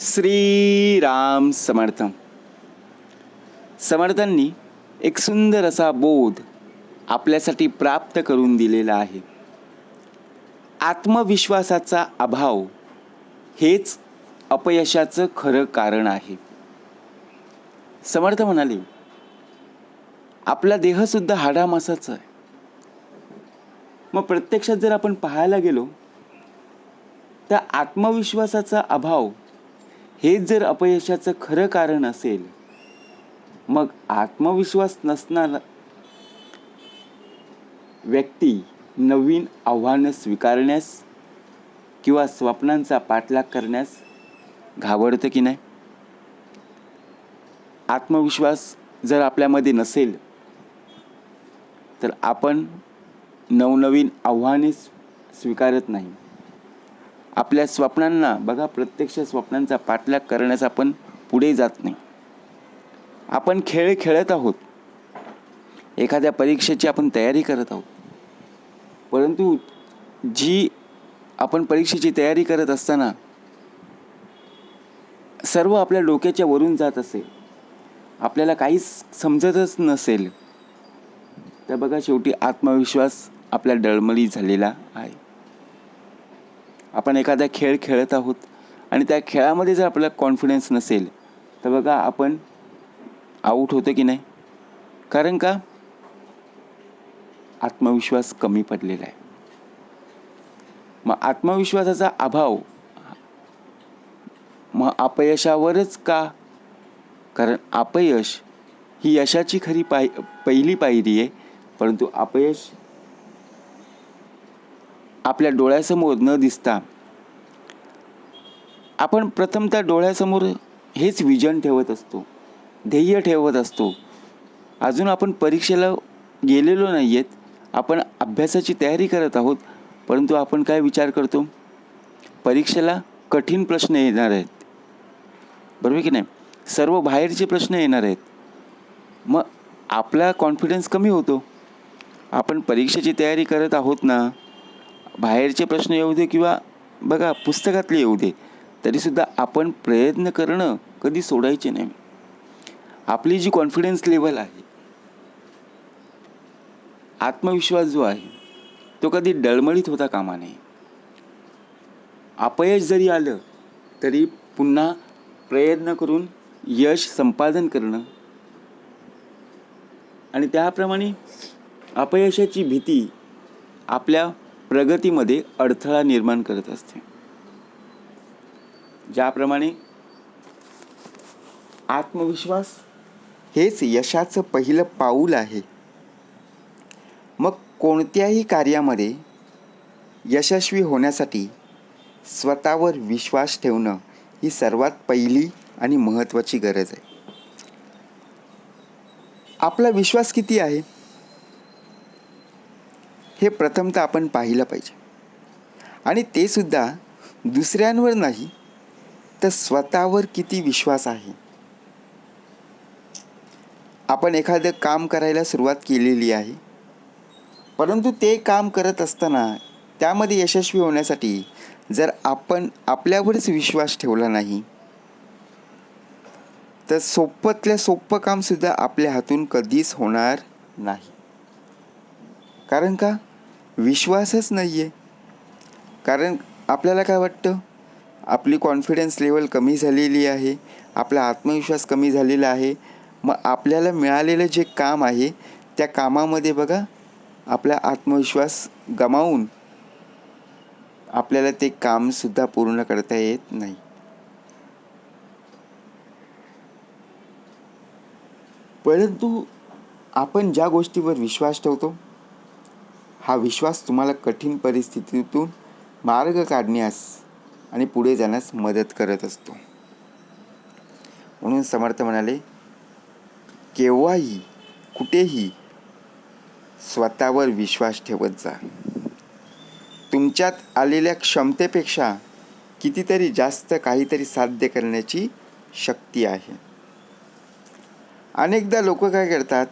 श्रीराम समर्थ समर्थांनी एक सुंदर असा बोध आपल्यासाठी प्राप्त करून दिलेला आहे. आत्मविश्वासाचा अभाव हेच अपयशाचं खरं कारण आहे. समर्थ म्हणाले आपला देहसुद्धा हाडामासाचा आहे. मग प्रत्यक्षात जर आपण पाहायला गेलो तर आत्मविश्वासाचा अभाव हेच जर अपयशाचं खरं कारण असेल मग आत्मविश्वास नसणारा व्यक्ती नवीन आव्हानं स्वीकारण्यास किंवा स्वप्नांचा पाठलाग करण्यास घाबरतं की नाही? आत्मविश्वास जर आपल्यामध्ये नसेल तर आपण नवनवीन आव्हाने स्वीकारत नाही. आपल्या स्वप्नांना बघा प्रत्यक्ष स्वप्नांचा पाठलाग करण्यास आपण पुढे जात नाही. आपण खेळ खेळत आहोत. एखाद्या परीक्षेची आपण तयारी करत आहोत. परंतु जी आपण परीक्षेची तयारी करत असताना सर्व आपल्या डोक्याच्या वरून जात असेल आपल्याला काहीच समजतच नसेल तर बघा शेवटी आत्मविश्वास आपल्या डळमळी झालेला आहे. आपण एखादा खेळ खेळत आहोत आणि त्या खेळामध्ये जर आपल्याला कॉन्फिडन्स नसेल तर बघा आपण आऊट होतो की नाही? कारण का? आत्मविश्वास कमी पडलेला आहे. मग आत्मविश्वासाचा अभाव मग अपयशावरच का? कारण अपयश ही यशाची खरी पाय पहिली पायरी आहे परंतु अपयश आपल्या डोळ्यासमोर न दिसता. आपण प्रथमतः डोळ्यासमोर हेच विजन ठेवत असतो. ध्येय ठेवत असतो. अजून आपण परीक्षेला गेलेलो नाही आहेत आपण अभ्यासाची तयारी करत आहोत. परंतु आपण काय विचार करतो? परीक्षेला कठीण प्रश्न येणार आहेत. बरोबर की नाही? सर्व बाहेरचे प्रश्न येणार आहेत. मग आपला कॉन्फिडन्स कमी होतो. आपण परीक्षेची तयारी करत आहोत ना? बाहेरचे प्रश्न येऊ दे किंवा बघा पुस्तकातले येऊ दे तरीसुद्धा आपण प्रयत्न करणं कधी सोडायचे नाही. आपली जी कॉन्फिडन्स लेवल आहे आत्मविश्वास जो आहे तो कधी डळमळीत होता कामा नये. अपयश जरी आलं तरी पुन्हा प्रयत्न करून यश संपादन करणं आणि त्याप्रमाणे अपयशाची भीती आपल्या प्रगतीमध्ये अडथळा निर्माण करत असते. ज्याप्रमाणे आत्मविश्वास हेच यशाचं पहिलं पाऊल आहे. मग कोणत्याही कार्यामध्ये यशस्वी होण्यासाठी स्वतःवर विश्वास ठेवणं ही सर्वात पहिली आणि महत्त्वाची गरज आहे. आपला विश्वास किती आहे? हे प्रथमतः आपण पाहिलं पाहिजे. आणि ते सुद्धा दुसऱ्यांवर नाही तर स्वतःवर किती विश्वास आहे? आपण एखादं काम करायला सुरुवात केलेली आहे परंतु ते काम करत असताना त्यामध्ये यशस्वी होण्यासाठी जर आपण आपल्यावरच विश्वास ठेवला नाही तर सोपतल्या सोपं कामसुद्धा आपल्या हातून कधीच होणार नाही. कारण का? विश्वासच नाही आहे कारण आपल्याला काय वाटतं? आपली कॉन्फिडन्स लेवल कमी झालेली आहे. आपला आत्मविश्वास कमी झालेला आहे. मग आपल्याला मिळालेलं जे काम आहे त्या कामामध्ये बघा आपला आत्मविश्वास गमावून आपल्याला ते कामसुद्धा पूर्ण करता येत नाही. परंतु आपण ज्या गोष्टीवर विश्वास ठेवतो हा विश्वास तुम्हाला कठीण परिस्थितीतून मार्ग काढण्यास आणि पुढे जाण्यास मदत करत असतो. म्हणून समर्थ म्हणाले केव्हाही कुठेही स्वतःवर विश्वास ठेवत जा. तुमच्यात आलेल्या क्षमतेपेक्षा कितीतरी जास्त काहीतरी साध्य करण्याची शक्ती आहे. अनेकदा लोक काय करतात?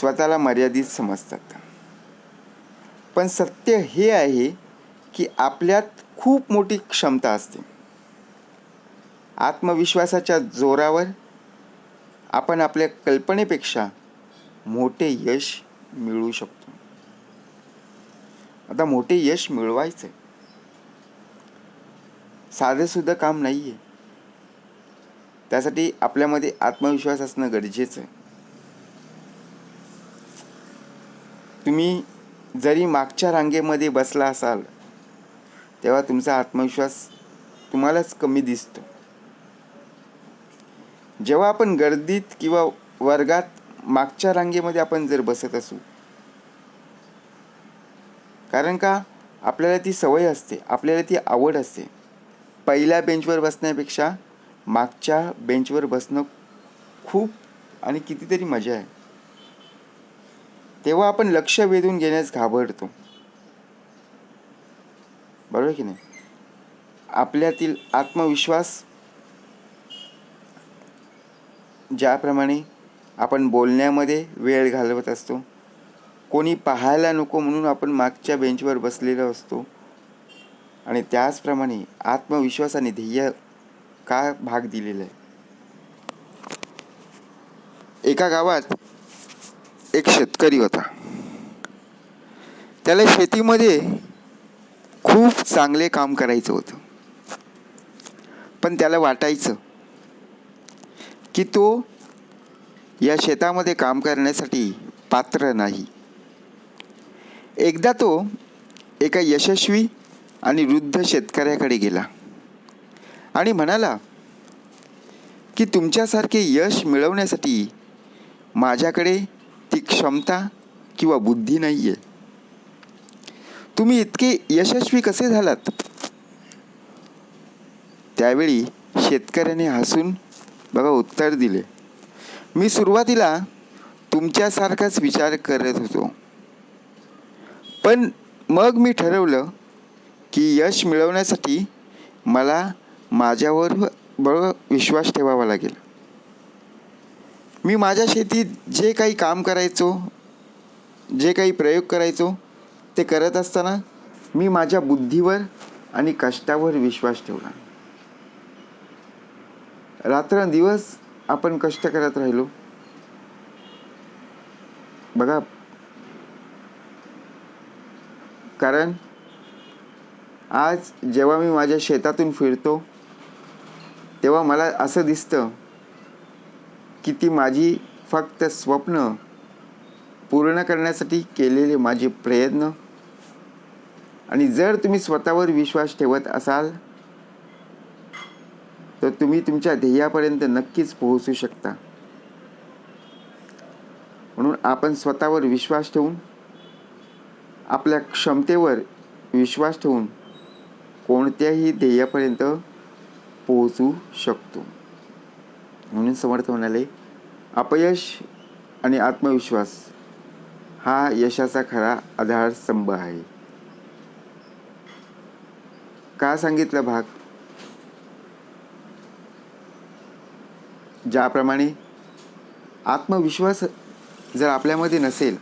स्वतःला मर्यादित समजतात. पण सत्य हे आहे की आपल्यात खूप मोठी क्षमता असते. आत्मविश्वासाच्या जोरावर आपण आपल्या कल्पनेपेक्षा मोठे यश मिळवू शकतो. आता मोठे यश मिळवायचं साधं सुद्धा काम नाही आहे त्यासाठी आपल्यामध्ये आत्मविश्वास असणं गरजेचं आहे तुम्ही जरी मागच्या रांगेमध्ये बसला असाल तेव्हा तुमचा आत्मविश्वास तुम्हालाच कमी दिसतो. जेव्हा आपण गर्दीत किंवा वर्गात मागच्या रांगेमध्ये आपण जर बसत असू कारण का? आपल्याला ती सवय असते आपल्याला ती आवड असते. पहिल्या बेंचवर बसण्यापेक्षा मागच्या बेंचवर बसणं खूप आणि कितीतरी मजा आहे. तेव्हा आपण लक्ष वेधून घेण्यास घाबरतो. बरोबर की नाही? आपल्यातील आत्मविश्वास ज्याप्रमाणे आपण बोलण्यामध्ये वेळ घालवत असतो कोणी पाहायला नको म्हणून आपण मागच्या बेंचवर बसलेलो असतो आणि त्याचप्रमाणे आत्मविश्वास आणि ध्येय का भाग दिलेला आहे? एका गावात एक शेतकरी होता. त्याला शेतीमध्ये खूप चांगले काम करायचं होतं. पण त्याला वाटायचं की तो या शेतामध्ये काम करण्यासाठी पात्र नाही. एकदा तो एका यशस्वी आणि वृद्ध शेतकऱ्याकडे गेला आणि म्हणाला की तुमच्यासारखे यश मिळवण्यासाठी माझ्याकडे ती क्षमता किंवा बुद्धी नाही आहे तुम्ही इतके यशस्वी कसे झालात? त्यावेळी शेतकऱ्याने हसून बघा उत्तर दिले. मी सुरुवातीला तुमच्यासारखाच विचार करत होतो. पण मग मी ठरवलं की यश मिळवण्यासाठी मला माझ्यावर बरोबर विश्वास ठेवावा लागेल. मी माझ्या शेतीत जे काही काम करायचो जे काही प्रयोग करायचो ते करत असताना मी माझ्या बुद्धीवर आणि कष्टावर विश्वास ठेवला. रात्रंदिवस आपण कष्ट करत राहिलो. बघा कारण आज जेव्हा मी माझ्या शेतातून फिरतो तेव्हा मला असं दिसतं की ती माझी फक्त स्वप्न पूर्ण करण्यासाठी केलेले माझे प्रयत्न. आणि जर तुम्ही स्वतःवर विश्वास ठेवत असाल तर तुम्ही तुमच्या ध्येयापर्यंत नक्कीच पोहोचू शकता. म्हणून आपण स्वतःवर विश्वास ठेवून आपल्या क्षमतेवर विश्वास ठेवून कोणत्याही ध्येयापर्यंत पोहोचू शकतो. म्हणून समर्थ म्हणाले अपयश आणि आत्मविश्वास हा यशाचा खरा आधारस्तंभ आहे. का सांगितलं भाग? ज्याप्रमाणे आत्मविश्वास जर आपल्यामध्ये नसेल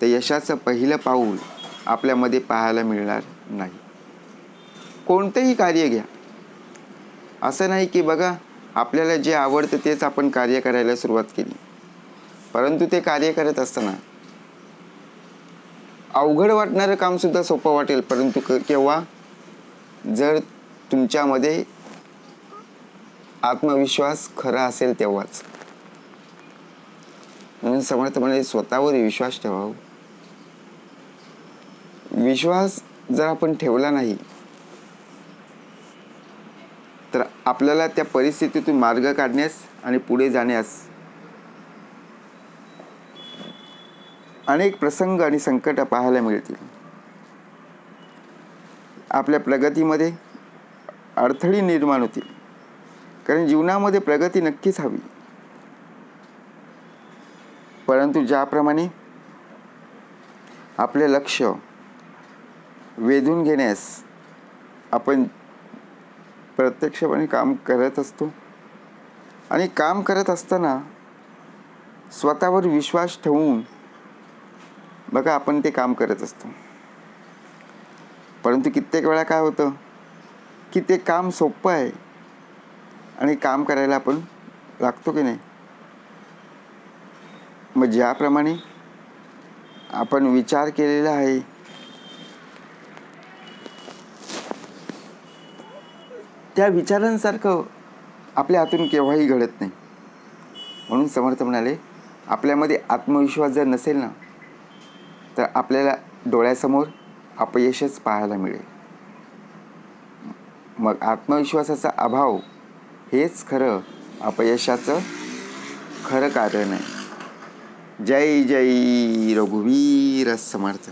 तर यशाचं पहिलं पाऊल आपल्यामध्ये पाहायला मिळणार नाही. कोणतंही कार्य घ्या. असं नाही की बघा आपल्याला जे आवडतं तेच आपण कार्य करायला सुरुवात केली. परंतु ते कार्य करत असताना अवघड वाटणारं कामसुद्धा सोपं वाटेल परंतु क केव्हा? जर तुमच्यामध्ये आत्मविश्वास खरा असेल तेव्हाच. म्हणून समर्थ म्हणे स्वतःवर विश्वास ठेवावा. विश्वास जर आपण ठेवला नाही तर आपल्याला त्या परिस्थितीतून मार्ग काढण्यास आणि पुढे जाण्यास अनेक प्रसंग आणि संकट पाहायला मिळतील. आपल्या प्रगतीमध्ये अडथळी निर्माण होतील. कारण जीवनामध्ये प्रगती नक्कीच हवी. परंतु ज्याप्रमाणे आपले लक्ष वेधून घेण्यास आपण प्रत्यक्षपणे काम करत असतो. आणि काम करत असताना स्वतःवर विश्वास ठेवून बघा आपण ते काम करत असतो. परंतु कित्येक वेळा काय होतं? की ते काम सोपं आहे आणि काम करायला आपण लागतो की नाही? मग ज्याप्रमाणे आपण विचार केलेला आहे त्या विचारांसारखं आपल्या हातून केव्हाही घडत नाही. म्हणून समर्थ म्हणाले आपल्यामध्ये आत्मविश्वास जर नसेल ना तर आपल्याला डोळ्यासमोर अपयशच पाहायला मिळेल. मग आत्मविश्वासाचा अभाव हेच खरं अपयशाचं खरं कारण आहे. जय जय रघुवीर समर्थ.